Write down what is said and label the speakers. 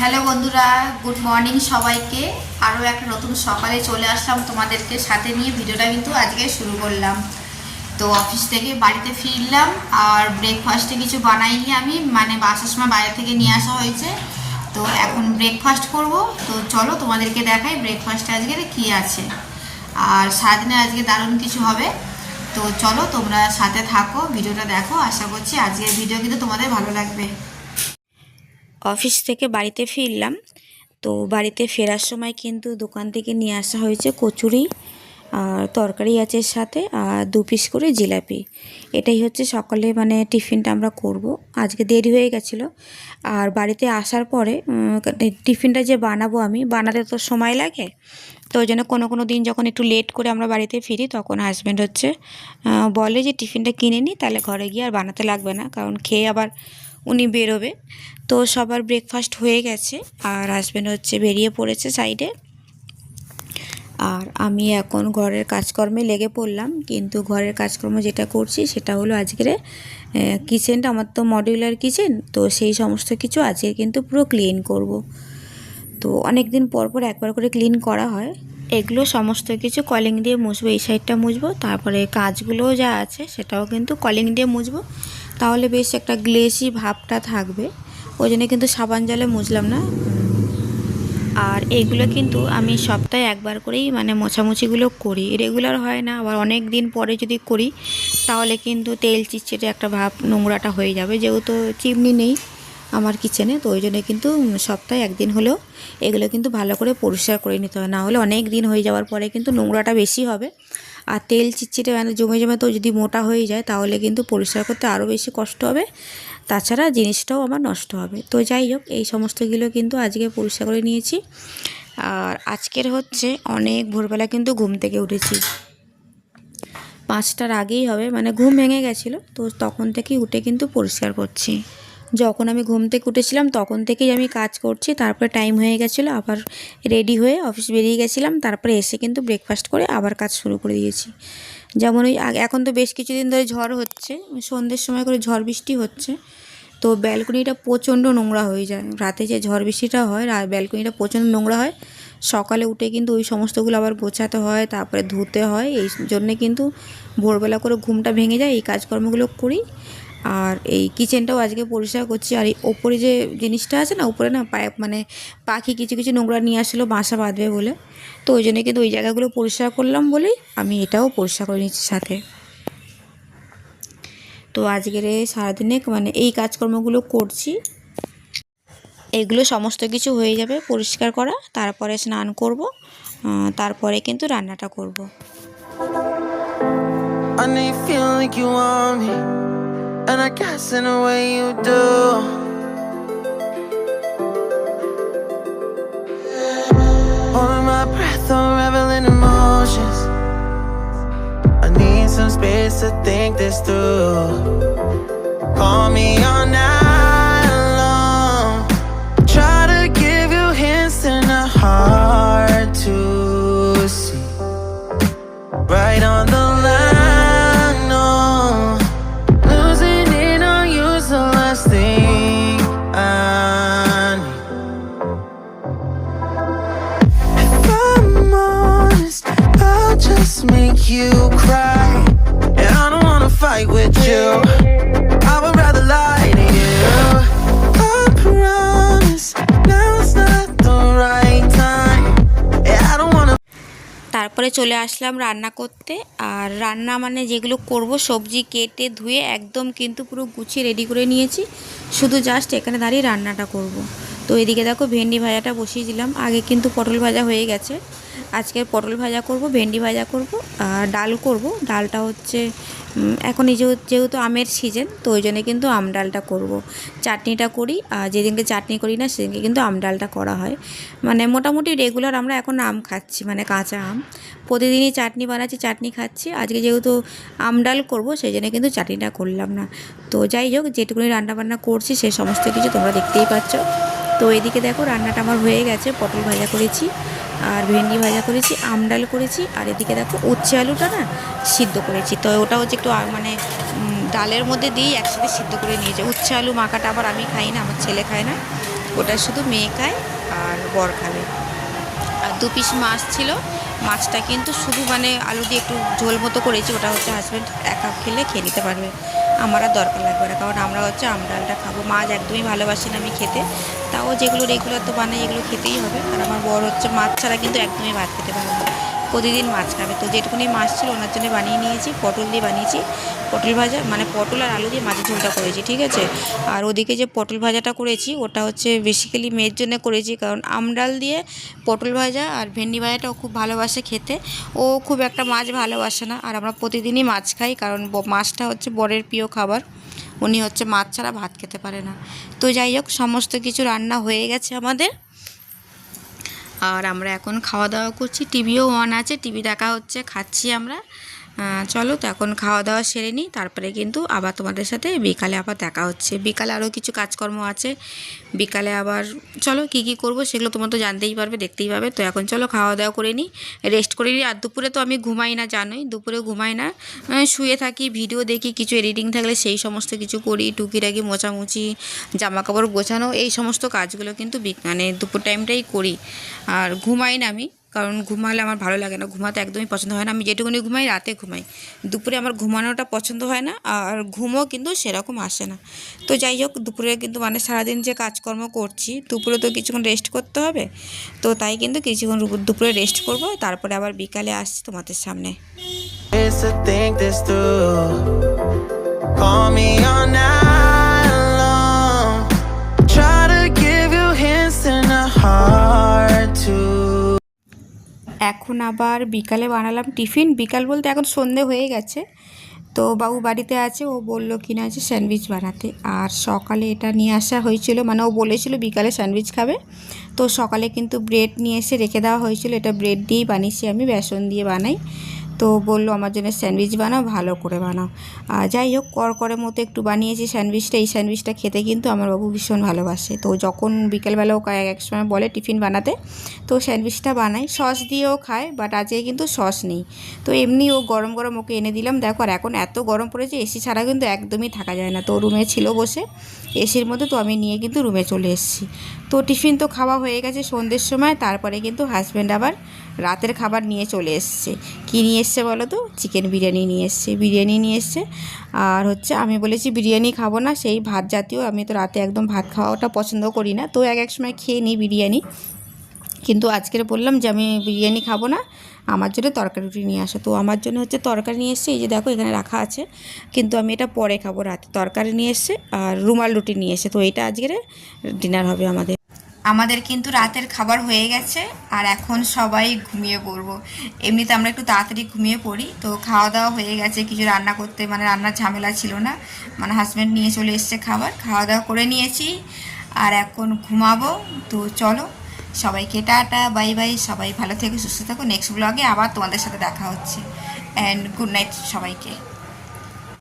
Speaker 1: Hello বন্ধুরা, good morning সবাইকে। আরও একটা নতুন সকালে চলে আসলাম তোমাদেরকে সাথে নিয়ে। ভিডিওটা কিন্তু আজকে শুরু করলাম। তো অফিস থেকে বাড়িতে ফিরলাম আর ব্রেকফাস্টে কিছু বানাইনি আমি মানে বাসার সময় বাইরে থেকে নিয়ে আসা হয়েছে। তো এখন ব্রেকফাস্ট করব। তো চলো তোমাদেরকে দেখাই ব্রেকফাস্টে আজকের কী আছে। আর সারাদিনে আজকে দারুণ কিছু হবে। তো চলো তোমরা সাথে থাকো, ভিডিওটা দেখো। আশা করছি আজকের ভিডিও কিন্তু তোমাদের ভালো লাগবে। অফিস থেকে বাড়িতে ফিরলাম। তো বাড়িতে ফেরার সময় কিন্তু দোকান থেকে নিয়ে আসা হয়েছে কচুরি, আর তরকারি আছে সাথে, আর দু পিস করে জিলাপি। এটাই হচ্ছে সকালে মানে টিফিনটা আমরা করব। আজকে দেরি হয়ে গেছিল। আর বাড়িতে আসার পরে টিফিনটা যে বানাবো আমি, বানাতে তো সময় লাগে। তো ওই জন্য কোনো কোনো দিন যখন একটু লেট করে আমরা বাড়িতে ফিরি, তখন হাজব্যান্ড হচ্ছে বলে যে টিফিনটা কিনে নিই তাহলে ঘরে গিয়ে আর বানাতে লাগবে না। কারণ খেয়ে আবার উনি বেরোবে। তো সবার ব্রেকফাস্ট হয়ে গেছে আর হাজব্যান্ড হচ্ছে বেরিয়ে পড়েছে সাইডে আর আমি এখন ঘরের কাজকর্মে লেগে পড়লাম, কিন্তু ঘরের কাজকর্ম যেটা করছি সেটা হলো আজকের কিচেনটা আমার তো মডিউলার কিচেন তো সেই সমস্ত কিছু আজকে কিন্তু পুরো ক্লিন করব। তো অনেক দিন পর পর একবার করে ক্লিন করা হয়। এগুলো সমস্ত কিছু কলিং দিয়ে মুছবো, এই সাইডটা মুছবো, তারপরে কাজগুলোও যা আছে সেটাও কিন্তু কলিং দিয়ে মুছবো। তাহলে বেশ একটা গ্লেসি ভাবটা থাকবে। ওই জন্য কিন্তু সাবান জলে মুছলাম না। আর এইগুলো কিন্তু আমি সপ্তাহে একবার করেই মানে মোছামুছিগুলো করি। রেগুলার হয় না, আবার অনেক দিন পরে যদি করি, তাহলে কিন্তু তেল চিটচিটে একটা ভাব নোংরাটা হয়ে যাবে। যেহেতু চিমনি নেই আমার কিচেনে, তো ওই জন্য কিন্তু সপ্তাহে একদিন হলেও এগুলো কিন্তু ভালো করে পরিষ্কার করে নিতে হবে। না হলে অনেক দিন হয়ে যাওয়ার পরে কিন্তু নোংরাটা বেশি হবে। আর তেল চিটচিটে মানে জমে জমে তো যদি মোটা হয়ে যায়, তাহলে কিন্তু পরিষ্কার করতে আরও বেশি কষ্ট হবে। তাছাড়া জিনিসটাও আমার নষ্ট হবে। তো যাই হোক, এই সমস্তগুলো কিন্তু আজকে পরিষ্কার করে নিয়েছি। আর আজকের হচ্ছে অনেক ভোরবেলা কিন্তু ঘুম থেকে উঠেছি। পাঁচটার আগেই হবে মানে ঘুম ভেঙে গেছিল, তো তখন থেকেই উঠে কিন্তু পরিষ্কার করছি। যখন আমি ঘুম থেকে উঠেছিলাম, তখন থেকেই আমি কাজ করছি। তারপরে টাইম হয়ে গেছিল, আবার রেডি হয়ে অফিস বেরিয়ে গেছিলাম। তারপরে এসে কিন্তু ব্রেকফাস্ট করে আবার কাজ শুরু করে দিয়েছি। যেমন ওই এখন তো বেশ কিছুদিন ধরে ঝড় হচ্ছে, সন্ধ্যের সময় করে ঝড় বৃষ্টি হচ্ছে। তো ব্যালকনিটা প্রচণ্ড নোংরা হয়ে যায়। রাতে যে ঝড় বৃষ্টিটা হয় ব্যালকনিটা প্রচণ্ড নোংরা হয়। সকালে উঠে কিন্তু ওই সমস্তগুলো আবার গোছাতে হয়, তারপরে ধুতে হয়, এই জন্যে কিন্তু ভোরবেলা করে ঘুমটা ভেঙে যায়, এই কাজকর্মগুলো করি। আর এই কিচেনটাও আজকে পরিষ্কার করছি, আর এই ওপরে যে জিনিসটা আছে না, উপরে না পায়ে মানে পাখি কিছু কিছু নোংরা নিয়ে আসলো, বাসা বাঁধবে বলে। তো ওই জন্য কিন্তু ওই জায়গাগুলো পরিষ্কার করলাম বলেই আমি এটাও পরিষ্কার করে নিচ্ছি সাথে। তো আজকের সারাদিনে মানে এই কাজকর্মগুলো করছি। এগুলো সমস্ত কিছু হয়ে যাবে পরিষ্কার করা, তারপরে স্নান করব তারপরে কিন্তু রান্নাটা করব।
Speaker 2: Some space to think this through.
Speaker 1: তারপরে চলে আসলাম রান্না করতে। আর রান্না মানে যেগুলো করব, সবজি কেটে ধুয়ে একদম কিন্তু পুরো গুছিয়ে রেডি করে নিয়েছি। শুধু জাস্ট এখানে দাঁড়িয়ে রান্নাটা করব। তো এদিকে দেখো ভেন্ডি ভাজাটা বসিয়ে দিলাম। আগে কিন্তু পটল ভাজা হয়ে গেছে। আজকে পটল ভাজা করব, ভেন্ডি ভাজা করব, আর ডাল করব। ডালটা হচ্ছে এখন এই যেহেতু আমের সিজন তো ওই জন্য কিন্তু আম ডালটা করব। চাটনিটা করি, আর যেদিনকে চাটনি করি না, সেদিনকে কিন্তু আম ডালটা করা হয়। মানে মোটামুটি রেগুলার আমরা এখন আম খাচ্ছি মানে কাঁচা আম। প্রতিদিনই চাটনি বানাচ্ছি, চাটনি খাচ্ছি। আজকে যেহেতু আম ডাল করব, সেই জন্য কিন্তু চাটনিটা করলাম না। তো যাই হোক, যেটুকুনি রান্নাবান্না করছি, সে সমস্ত কিছু তোমরা দেখতেই পাচ্ছ। তো এদিকে দেখো, রান্নাটা আমার হয়ে গেছে, পটল ভাজা করেছি। আর ভেন্ডি ভাজা করেছি, আম ডাল করেছি, আর এদিকে দেখো উচ্ছে আলুটা না সিদ্ধ করেছি। তো ওটা হচ্ছে একটু মানে ডালের মধ্যে দিয়েই একসাথে সিদ্ধ করে নিয়ে নিয়েছে। উচ্ছে আলু মাখাটা আবার আমি খাই না, আমার ছেলে খায় না। ওটা শুধু মেয়ে খায় আর বর খাবে। আর দু পিস মাছ ছিল। মাছটা কিন্তু শুধু মানে আলু দিয়ে একটু ঝোল মতো করেছি, ওটা হচ্ছে হাজব্যান্ড একা খেলে খেয়ে নিতে পারবে। আমার আর দরকার লাগবে না, কারণ আমরা হচ্ছে আমডালটা খাব। মাছ একদমই ভালোবাসি না আমি খেতে। তাও যেগুলো রেগুলার তো বানাই, এগুলো খেতেই হবে। আর আমার বর হচ্ছে মাছ ছাড়া কিন্তু একদমই ভাত খেতে পারে না। প্রতিদিন মাছ খাবে। তো যেটুকুনি মাছ ছিল ওনার জন্য বানিয়ে নিয়েছি, পটল দিয়ে বানিয়েছি। পটল ভাজা মানে পটল আর আলু দিয়ে মাছের ঝোলটা করেছি, ঠিক আছে? আর ওদিকে যে পটল ভাজাটা করেছি, ওটা হচ্ছে বেসিক্যালি মেয়ের জন্য করেছি। কারণ আমডাল দিয়ে পটল ভাজা আর ভেন্ডি ভাজাটাও খুব ভালোবাসে খেতে। ও খুব একটা মাছ ভালোবাসে না। আর আমরা প্রতিদিনই মাছ খাই, কারণ মাছটা হচ্ছে বরের প্রিয় খাবার। উনি হচ্ছে মাছ ছাড়া ভাত খেতে পারে না। তো যাই হোক, সমস্ত কিছু রান্না হয়ে গেছে আমাদের। আর আমরা এখন খাওয়া দাওয়া করছি। টিভিও অন আছে, টিভি দেখা হচ্ছে, খাচ্ছি আমরা। চলো তো এখন খাওয়া দাওয়া সেরে নিই, তারপরে কিন্তু আবার তোমাদের সাথে বিকালে আবার দেখা হচ্ছে। বিকালে আরও কিছু কাজকর্ম আছে, বিকালে আবার চলো কি কি করব সেগুলো তোমরা তো জানতেই পারবে, দেখতেই পাবে। তো এখন চলো খাওয়া দাওয়া করে নিই রেস্ট করে নিই। আর দুপুরে তো আমি ঘুমাই না, জানোই, দুপুরে ঘুমাই না। শুয়ে থাকি ভিডিও দেখি, কিছু এডিটিং থাকলে সেই সমস্ত কিছু করি, টুকিটাকি মোছামুছি জামা কাপড় গোছানো, এই সমস্ত কাজগুলো কিন্তু মানে দুপুর টাইমটাই করি। আর ঘুমাই না আমি কারণ ঘুমালে আমার ভালো লাগে না। ঘুমাতে একদমই পছন্দ হয় না। আমি যেটুকুনি ঘুমাই, রাতে ঘুমাই। দুপুরে আমার ঘুমানোটা পছন্দ হয় না, আর ঘুমও কিন্তু সেরকম আসে না। তো যাই হোক, দুপুরে কিন্তু মানে সারাদিন যে কাজকর্ম করছি, দুপুরে তো কিছুক্ষণ রেস্ট করতে হবে। তো তাই কিন্তু কিছুক্ষণ দুপুরে রেস্ট করব, তারপরে আবার বিকালে আসছি তোমাদের সামনে।
Speaker 2: To.
Speaker 1: এখন আবার বিকালে বানালাম টিফিন। বিকাল বলতে এখন সন্ধে হয়ে গেছে। তো বাবু বাড়িতে আছে, ও বলল কিনা যে স্যান্ডউইচ বানাতে। আর সকালে এটা নিয়ে আসা হয়েছিল মানে ও বলেছিল বিকালে স্যান্ডউইচ খাবে। তো সকালে কিন্তু ব্রেড নিয়ে এসে রেখে দেওয়া হয়েছিল। এটা ব্রেড দিয়েই বানিয়েছি আমি, বেসন দিয়ে বানাই। তো বলল, আমার জন্য স্যান্ডউইচ বানাও, ভালো করে বানাও। আর যাই হোক কর করে মতো একটু বানিয়েছি স্যান্ডউইচটা। এই স্যান্ডউইচটা খেতে কিন্তু আমার বাবু ভীষণ ভালোবাসে। তো যখন বিকেলবেলাও এক সময় বলে টিফিন বানাতে, তো স্যান্ডউইচটা বানাই। সস দিয়েও খায়, বাট আজকে কিন্তু সস নেই। তো এমনি ও গরম গরম ওকে এনে দিলাম। দেখো, আর এখন এত গরম পড়েছে, এসি ছাড়া কিন্তু একদমই থাকা যায় না। তো রুমে ছিল বসে, এসির মধ্যে তো আমি নিয়ে কিন্তু রুমে চলে এসেছি। তো টিফিন তো খাওয়া হয়ে গেছে সন্ধ্যের সময়, তারপরে কিন্তু হাজব্যান্ড আবার রাতের খাবার নিয়ে চলে এসছে। কী নিয়ে এসছে বলো তো? চিকেন বিরিয়ানি নিয়ে এসছে, বিরিয়ানি নিয়ে এসছে। আর হচ্ছে আমি বলেছি বিরিয়ানি খাব না, সেই ভাত জাতীয়। আমি তো রাতে একদম ভাত খাওয়াটা পছন্দ করি না। তো এক এক সময় খেয়ে নিই বিরিয়ানি। কিন্তু আজকের বললাম যে আমি বিরিয়ানি খাব না, আমার জন্য তরকারি রুটি নিয়ে আসো। তো আমার জন্য হচ্ছে তরকারি নিয়ে এসছে, এই যে দেখো এখানে রাখা আছে। কিন্তু আমি এটা পরে খাব রাতে। তরকারি নিয়ে এসছে আর রুমাল রুটি নিয়ে এসে তো এটা আজকের ডিনার হবে আমাদের। আমাদের কিন্তু রাতের খাবার হয়ে গেছে, আর এখন সবাই ঘুমিয়ে পড়ব। এমনিতে আমরা একটু তাড়াতাড়ি ঘুমিয়ে পড়ি, তো খাওয়া দাওয়া হয়ে গেছে, কিছু রান্না করতে মানে রান্নার ঝামেলা ছিল না। মানে হাজব্যান্ড নিয়ে চলে এসছে খাবার খাওয়া দাওয়া করে নিয়েছি, আর এখন ঘুমাবো। তো চলো, সবাইকে টাটা, বাই বাই, সবাই ভালো থেকে, সুস্থ থাকো। নেক্সট ব্লগে আবার তোমাদের সাথে দেখা হচ্ছে। অ্যান্ড গুড নাইট সবাইকে।